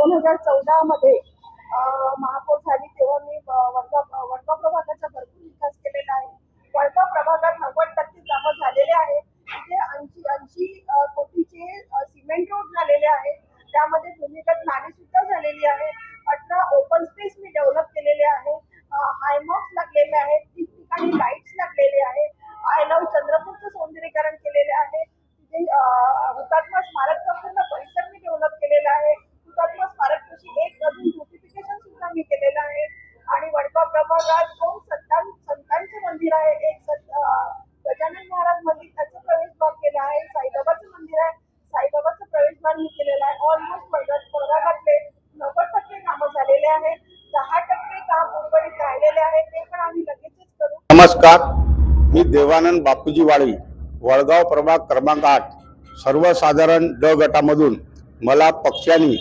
दोन हजार चौदा मध्ये प्रभागात दोन संतां संतांचे मंदिर आहे. एक संत गजानन महाराज मंदिर त्याचं प्रवेशद्वार केलं आहे. साईबाबाचं मंदिर आहे. साईबाबाचं प्रवेशद्वार मी केलेलं आहे. ऑलमोस्ट प्रभागातले नव्वद टक्के कामं झालेले आहेत. दहा टक्के काम उर्वरित राहिलेले आहे ते पण आम्ही लगेचच करू. नमस्कार. मी देवानंद बापूजी वाळी वडगाव प्रभाग क्रमांक आठ सर्वसाधारण ड गटामधून. मला पक्षाने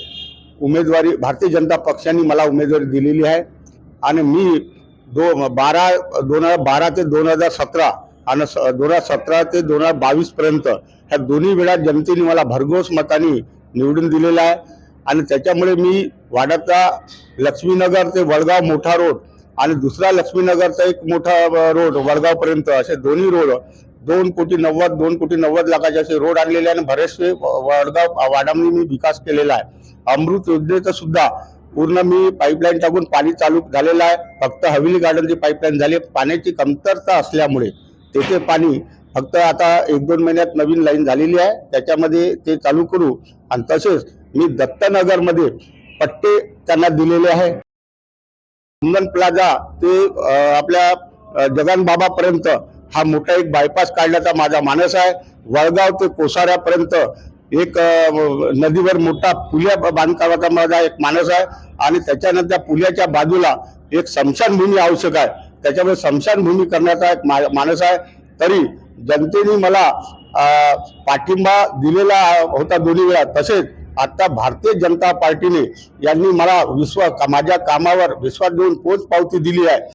उमेदवारी भारतीय जनता पक्षाने मला उमेदवारी दिलेली आहे. आणि मी दो बारा दोन हजार बारा ते दोन हजार सतरा आणि स- दोन हजार सतरा ते दोन हजार बावीसपर्यंत ह्या दोन्ही वेळा जनतेने मला भरघोस मताने निवडून दिलेला आहे. आणि त्याच्यामुळे मी वाड्याचा लक्ष्मीनगर ते वडगाव मोठा रोड आणि दुसरा लक्ष्मीनगरचा एक मोठा रोड वडगावपर्यंत असे दोन्ही रोड दोन कोटी नव्वद दोन कोटी नव्वद लाखाचे असे रोड आणलेले आणि बरेचसे वडगाव वाडामध्ये मी विकास केलेला आहे. अमृत योजनेचा सुद्धा पूर्ण मी पाईपलाईन टाकून पाणी चालू झालेलं आहे. फक्त हवेली गार्डनची पाईपलाईन झाली पाण्याची कमतरता असल्यामुळे तेथे पाणी फक्त आता एक दोन महिन्यात नवीन लाईन झालेली आहे. त्याच्यामध्ये ते चालू करू. आणि तसेच मी दत्तनगरमध्ये पट्टे त्यांना दिलेले आहे. कुंदन प्लाझा ते आपल्या जगनबाबापर्यंत हा मोठा एक बायपास काढण्याचा माझा मानस आहे. वळगाव ते कोसाऱ्यापर्यंत एक नदीवर मोठा पुल्या बांधकामाचा माझा एक मानस आहे आणि त्याच्यानंतर त्या बाजूला एक स्मशानभूमी आवश्यक आहे. त्याच्यामुळे स्मशानभूमी करण्याचा एक मा- मानस आहे. तरी जनतेने मला पाठिंबा दिलेला होता दोन्ही वेळा. तसेच आता भारतीय जनता पार्टीने यांनी मला विश्वास माझ्या कामावर विश्वास देऊन पोच पावती दिली आहे.